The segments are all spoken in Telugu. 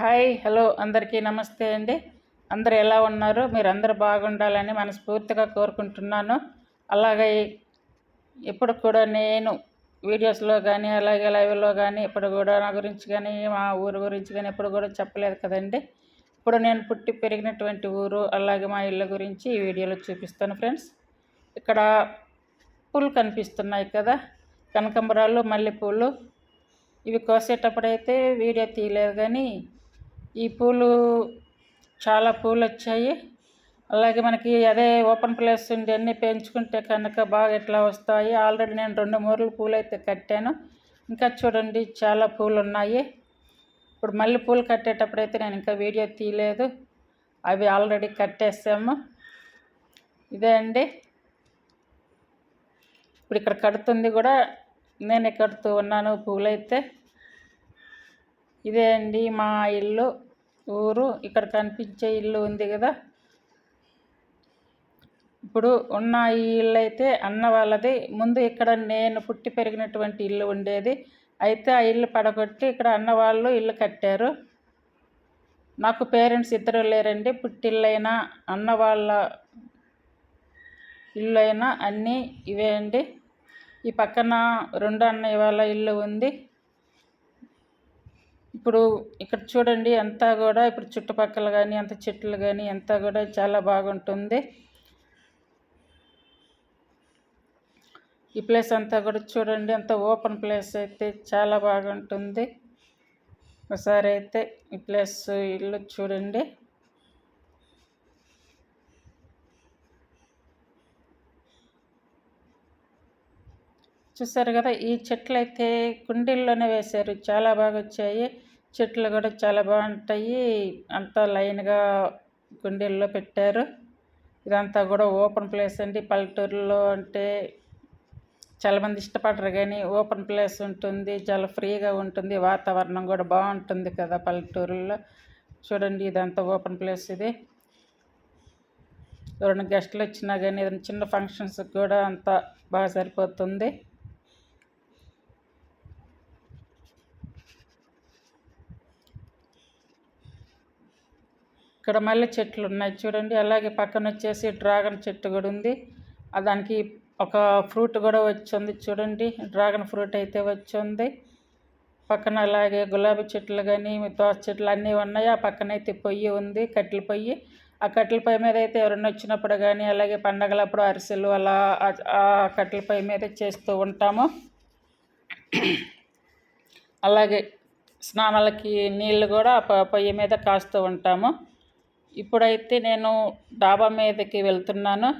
హాయ్ హలో అందరికీ నమస్తే అండి. అందరు ఎలా ఉన్నారు? మీరు అందరు బాగుండాలని మనస్ఫూర్తిగా కోరుకుంటున్నాను. అలాగే ఇప్పుడు కూడా నేను వీడియోస్లో కానీ అలాగే లైవ్లో కానీ ఇప్పుడు కూడా నా గురించి కానీ మా ఊరు గురించి కానీ ఎప్పుడు కూడా చెప్పలేదు కదండి. ఇప్పుడు నేను పుట్టి పెరిగినటువంటి ఊరు అలాగే మా ఇల్లు గురించి ఈ వీడియోలో చూపిస్తాను ఫ్రెండ్స్. ఇక్కడ పూలు కనిపిస్తున్నాయి కదా కనకంబరాలు మల్లెపూలు. ఇవి కోసేటప్పుడైతే వీడియో తీయలేదు కానీ ఈ పూలు చాలా పూలు వచ్చాయి అలాగే మనకి అదే ఓపెన్ ప్లేస్ ఉండి అన్నీ పెంచుకుంటే కనుక బాగా ఎట్లా వస్తాయి. ఆల్రెడీ నేను రెండు మూరలు పూలు అయితే కట్టాను. ఇంకా చూడండి చాలా పూలు ఉన్నాయి ఇప్పుడు మళ్ళీ పూలు కట్టేటప్పుడు అయితే నేను ఇంకా వీడియో తీయలేదు. అవి ఆల్రెడీ కట్టేసాము. ఇదే అండి. ఇప్పుడు ఇక్కడ కడుతుంది కూడా నేనే కడుతూ ఉన్నాను పూలైతే. ఇదే అండి మా ఇల్లు. ఊరు ఇక్కడ కనిపించే ఇల్లు ఉంది కదా. ఇప్పుడు ఉన్న ఈ ఇల్లు అయితే అన్న వాళ్ళది. ముందు ఇక్కడ నేను పుట్టి పెరిగినటువంటి ఇల్లు ఉండేది. అయితే ఆ ఇల్లు పడగొట్టి ఇక్కడ అన్న వాళ్ళు ఇల్లు కట్టారు. నాకు పేరెంట్స్ ఇద్దరు లేరండి. పుట్టిల్లైనా అన్న వాళ్ళ ఇల్లు అయినా అన్నీ ఇవే అండి. ఈ పక్కన రెండు అన్నయ్య వాళ్ళ ఇల్లు ఉంది. ఇప్పుడు ఇక్కడ చూడండి అంతా కూడా ఇప్పుడు చుట్టుపక్కల కానీ అంత చెట్లు కానీ అంతా కూడా చాలా బాగుంటుంది. ఈ ప్లేస్ అంతా కూడా చూడండి అంత ఓపెన్ ప్లేస్ అయితే చాలా బాగుంటుంది. ఒకసారి అయితే ఈ ప్లేస్ ఇల్లు చూడండి. చూసారు కదా ఈ చెట్లు అయితే కుండీల్లోనే వేశారు. చాలా బాగా వచ్చాయి చెట్లు కూడా చాలా బాగుంటాయి. అంతా లైన్గా కుండీల్లో పెట్టారు. ఇదంతా కూడా ఓపెన్ ప్లేస్ అండి. పల్లెటూరులో అంటే చాలామంది ఇష్టపడరు కానీ ఓపెన్ ప్లేస్ ఉంటుంది. చాలా ఫ్రీగా ఉంటుంది. వాతావరణం కూడా బాగుంటుంది కదా పల్లెటూరుల్లో. చూడండి ఇదంతా ఓపెన్ ప్లేస్ ఇది. ఎవరైనా గెస్టులు వచ్చినా కానీ ఏదైనా చిన్న ఫంక్షన్స్కి కూడా అంతా బాగా సరిపోతుంది. ఇక్కడ మల్లె చెట్లు ఉన్నాయి చూడండి. అలాగే పక్కన వచ్చేసి డ్రాగన్ చెట్టు కూడా ఉంది. దానికి ఒక ఫ్రూట్ కూడా వచ్చింది చూడండి. డ్రాగన్ ఫ్రూట్ అయితే వచ్చింది. పక్కన అలాగే గులాబీ చెట్లు కానీ దోస చెట్లు అన్నీ ఉన్నాయి. ఆ పక్కన అయితే పొయ్యి ఉంది కట్టెల పొయ్యి. ఆ కట్టెల పొయ్యి మీద అయితే ఎవరైనా వచ్చినప్పుడు కానీ అలాగే పండగలప్పుడు అరిసెలు అలా ఆ కట్టెల పొయ్యి మీద చేస్తూ ఉంటాము. అలాగే స్నానాలకి నీళ్ళు కూడా పొయ్యి మీద కాస్తూ ఉంటాము. ఇప్పుడైతే నేను డాబా మీదకి వెళ్తున్నాను.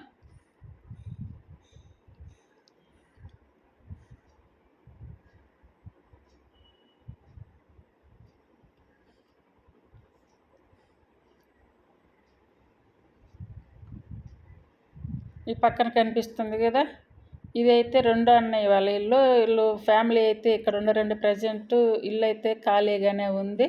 ఈ పక్కన కనిపిస్తుంది కదా? ఇదైతే రెండు అన్నయ్య వాళ్ళ ఇల్లు. వీళ్ళు ఫ్యామిలీ అయితే ఇక్కడ ఉన్నారండి ప్రజెంట్ ఇల్లు అయితే ఖాళీగానే ఉంది.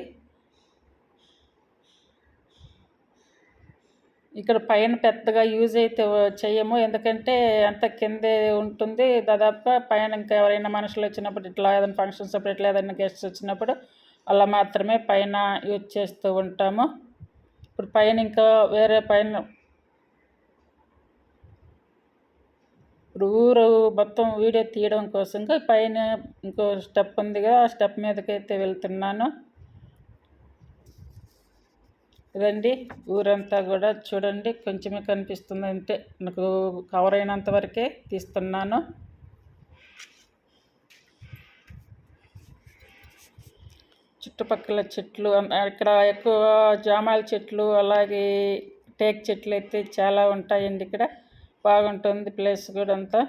ఇక్కడ పైన పెద్దగా యూజ్ అయితే చేయము. ఎందుకంటే అంత కిందే ఉంటుంది. దాదాపుగా పైన ఇంకా ఎవరైనా మనుషులు వచ్చినప్పుడు ఇట్లా ఏదైనా ఫంక్షన్స్ అప్పుడు ఇట్లా ఏదైనా గెస్ట్స్ వచ్చినప్పుడు అలా మాత్రమే పైన యూజ్ చేస్తూ ఉంటాము. ఇప్పుడు పైన ఇంకా వేరే పైన ఇప్పుడు ఊరు మొత్తం వీడియో తీయడం కోసంగా పైన ఇంకో స్టెప్ ఉందిగా ఆ స్టెప్ మీదకైతే వెళ్తున్నాను. రండి. ఊరంతా కూడా చూడండి. కొంచెమే కనిపిస్తుంది అంటే నాకు కవర్ అయినంత వరకే తీస్తున్నాను. చుట్టుపక్కల చెట్లు ఇక్కడ ఎక్కువ జామాల చెట్లు అలాగే టేక్ చెట్లు అయితే చాలా ఉంటాయండి ఇక్కడ. బాగుంటుంది ప్లేస్ కూడా అంతా.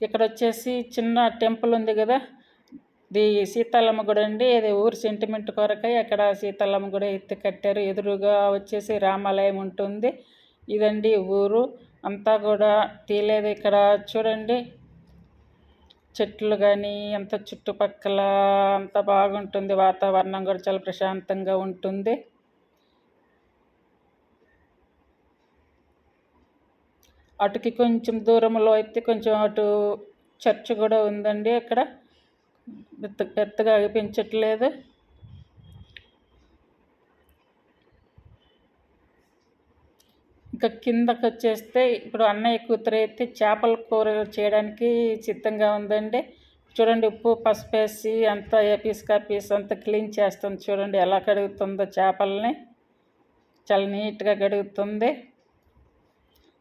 ఇక్కడ వచ్చేసి చిన్న టెంపుల్ ఉంది కదా. ఇది సీతాలమ్మ గుడి అండి. ఇది ఊరు సెంటిమెంట్ కొరకై అక్కడ సీతాలమ్మ గుడి ఎత్తి కట్టారు. ఎదురుగా వచ్చేసి రామాలయం ఉంటుంది. ఇదండి ఊరు. అంతా కూడా తీలేదు ఇక్కడ చూడండి. చెట్లు కానీ అంత చుట్టుపక్కల అంత బాగుంటుంది. వాతావరణం కూడా చాలా ప్రశాంతంగా ఉంటుంది. అటుకి కొంచెం దూరంలో అయితే కొంచెం అటు చర్చ్ కూడా ఉందండి అక్కడ. పెద్ద పెద్దగా పెంచట్లేదు ఇంకా కిందకు వచ్చేస్తే ఇప్పుడు అన్నయ్య కూతురు అయితే చేపల కూర చేయడానికి సిద్ధంగా ఉందండి. చూడండి ఉప్పు పసుపు వేసి అంత పీసుకా పీస్ అంతా క్లీన్ చేస్తుంది చూడండి ఎలా కడుగుతుందో చేపల్ని. చాలా నీట్గా కడుగుతుంది.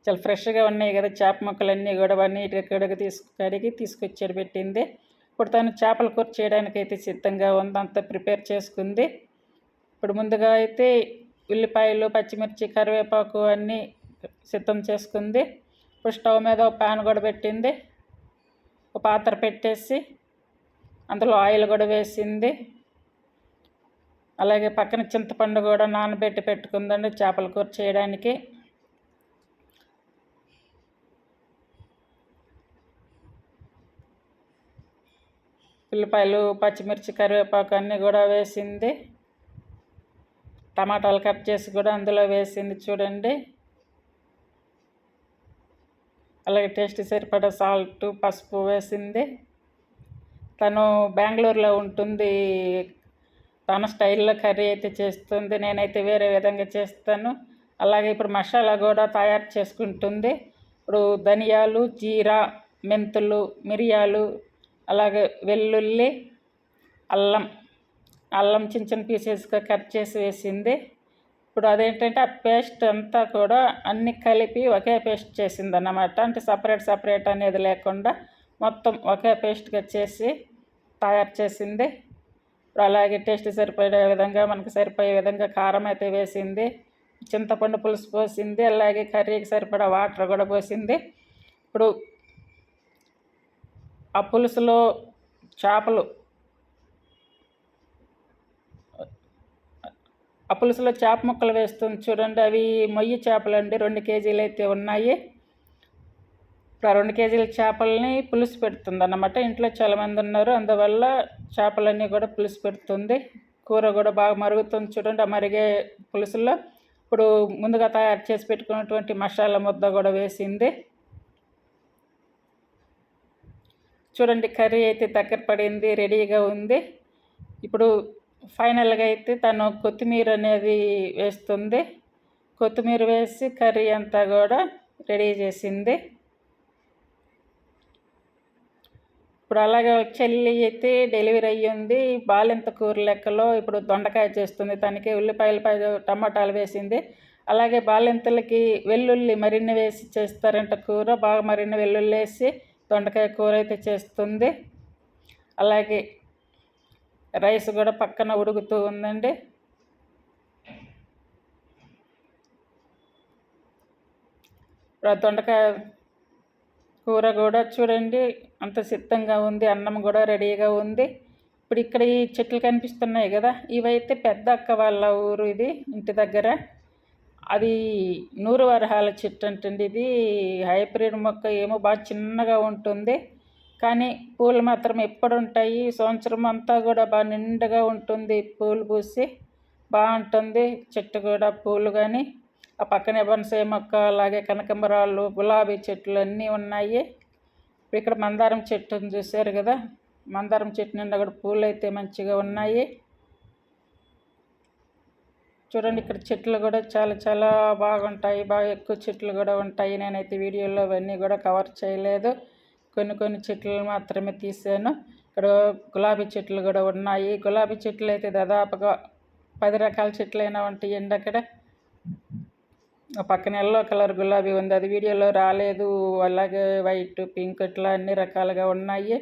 చాలా ఫ్రెష్గా ఉన్నాయి కదా చేప ముక్కలన్నీ కూడా నీట్గా కడుగు తీసుకు కడిగి తీసుకొచ్చాడు పెట్టింది. ఇప్పుడు తను చేపల కూర చేయడానికి అయితే సిద్ధంగా ఉంది. అంతా ప్రిపేర్ చేసుకుంది. ఇప్పుడు ముందుగా అయితే ఉల్లిపాయలు పచ్చిమిర్చి కరివేపాకు అన్నీ సిద్ధం చేసుకుంది. ఇప్పుడు స్టవ్ మీద ఒక ప్యాన్ కూడా పెట్టింది. ఒక పాత్ర పెట్టేసి అందులో ఆయిల్ కూడా వేసింది. అలాగే పక్కన చింతపండు కూడా నానబెట్టి పెట్టుకుందండి చేపల కూర చేయడానికి. ఉల్లిపాయలు పచ్చిమిర్చి కరివేపాకు అన్నీ కూడా వేసింది. టమాటాలు కట్ చేసి కూడా అందులో వేసింది చూడండి. అలాగే టేస్ట్ సరిపడా సాల్ట్ పసుపు వేసింది. తను బెంగళూరులో ఉంటుంది. తన స్టైల్లో కర్రీ అయితే చేస్తుంది. నేనైతే వేరే విధంగా చేస్తాను. అలాగే ఇప్పుడు మసాలా కూడా తయారు చేసుకుంటుంది. ఇప్పుడు ధనియాలు జీరా మెంతులు మిరియాలు అలాగే వెల్లుల్లి అల్లం అల్లం చిన్న చిన్న పీసెస్గా కట్ చేసి వేసింది. ఇప్పుడు అదేంటంటే ఆ పేస్ట్ అంతా కూడా అన్ని కలిపి ఒకే పేస్ట్ చేసింది అన్నమాట అంటే సపరేట్ సపరేట్ అనేది లేకుండా మొత్తం ఒకే పేస్ట్గా చేసి తయారు చేసింది. ఇప్పుడు అలాగే టేస్ట్ సరిపోయే విధంగా మనకు సరిపోయే విధంగా కారం అయితే వేసింది. చింతపండు పులుసు పోసింది. అలాగే కర్రీకి సరిపడా వాటర్ కూడా పోసింది. ఇప్పుడు ఆ పులుసులో చేపలు ఆ పులుసులో చేప ముక్కలు వేస్తుంది చూడండి అవి మొయ్యి చేపలు అండి రెండు కేజీలు అయితే ఉన్నాయి. ఇప్పుడు రెండు కేజీల చేపలని పులుసు పెడుతుంది అన్నమాట ఇంట్లో చాలామంది ఉన్నారు అందువల్ల చేపలన్నీ కూడా పులుసు పెడుతుంది. కూర కూడా బాగా మరుగుతుంది చూడండి ఆ మరిగే పులుసులో. ఇప్పుడు ముందుగా తయారు చేసి పెట్టుకున్నటువంటి మసాలా ముద్ద కూడా వేసింది. చూడండి కర్రీ అయితే దగ్గర పడింది రెడీగా ఉంది. ఇప్పుడు ఫైనల్గా అయితే తను కొత్తిమీర అనేది వేస్తుంది. కొత్తిమీర వేసి కర్రీ అంతా కూడా రెడీ చేసింది. ఇప్పుడు అలాగే చెల్లి అయితే డెలివరీ అయ్యింది బాలింత కూర లెక్కలో ఇప్పుడు దొండకాయ చేస్తుంది. తనకి ఉల్లిపాయలపై టమాటాలు వేసింది. అలాగే బాలింతలకి వెల్లుల్లి మరిన్ని వేసి చేస్తారంట కూర. బాగా మరిన్ని వెల్లుల్లి వేసి దొండకాయ కూర అయితే చేస్తుంది. అలాగే రైస్ కూడా పక్కన ఉడుకుతూ ఉందండి. దొండకాయ కూర కూడా చూడండి అంత సిద్ధంగా ఉంది అన్నం కూడా రెడీగా ఉంది. ఇప్పుడు ఇక్కడ ఈ చెట్లు కనిపిస్తున్నాయి కదా ఇవైతే పెద్ద అక్క వాళ్ళ ఊరు ఇది ఇంటి దగ్గర. అది నూరు వరహాల చెట్టు అంటండి ఇది. హైబ్రిడ్ మొక్క ఏమో బాగా చిన్నగా ఉంటుంది. కానీ పూలు మాత్రం ఎప్పుడు ఉంటాయి. సంవత్సరం అంతా కూడా బాగా నిండుగా ఉంటుంది పూలు పూసి. బాగుంటుంది చెట్టు కూడా పూలు కానీ ఆ పక్కనే బొన్సాయి మొక్క అలాగే కనకంబరాలు గులాబీ చెట్లు అన్నీ ఉన్నాయి. ఇక్కడ మందారం చెట్టును చూశారు కదా. మందారం చెట్టు నిండా కూడా పూలు అయితే మంచిగా ఉన్నాయి. చూడండి ఇక్కడ చెట్లు కూడా చాలా చాలా బాగుంటాయి. బాగా ఎక్కువ చెట్లు కూడా ఉంటాయి. నేనైతే వీడియోలో అవన్నీ కూడా కవర్ చేయలేదు. కొన్ని కొన్ని చెట్లు మాత్రమే తీసాను ఇక్కడ గులాబీ చెట్లు కూడా ఉన్నాయి. గులాబీ చెట్లు అయితే దాదాపుగా పది రకాల చెట్లు అయినా ఉంటాయండి అక్కడ. పక్కన ఎల్లో కలర్ గులాబీ ఉంది. అది వీడియోలో రాలేదు. అలాగే వైట్ పింక్ ఇట్లా అన్ని రకాలుగా ఉన్నాయి.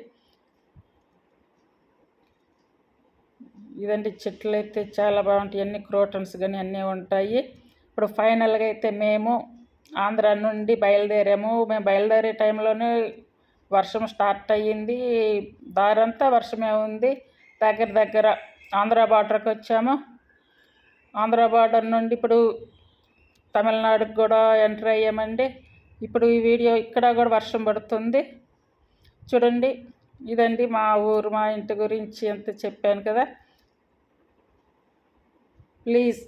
ఇదండి చెట్లు అయితే చాలా బాగుంటాయి. అన్ని క్రోటన్స్ కానీ అన్నీ ఉంటాయి. ఇప్పుడు ఫైనల్గా అయితే మేము ఆంధ్ర నుండి బయలుదేరాము. మేము బయలుదేరే టైంలోనే వర్షం స్టార్ట్ అయ్యింది. దారంతా వర్షమే ఉంది. దగ్గర దగ్గర ఆంధ్ర బార్డర్కి వచ్చాము. ఆంధ్ర బార్డర్ నుండి ఇప్పుడు తమిళనాడుకి కూడా ఎంటర్ అయ్యామండి. ఇప్పుడు ఈ వీడియో ఇక్కడ కూడా వర్షం పడుతుంది. చూడండి. ఇదండి మా ఊరు మా ఇంటి గురించి ఎంత చెప్పాను కదా. ప్లీజ్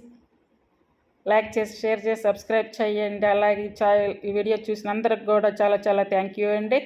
లైక్ చేసి షేర్ చేసి సబ్స్క్రైబ్ చేయండి. అలాగే ఈ వీడియో చూసిన అందరికి కూడా చాలా చాలా థ్యాంక్ యూ అండి.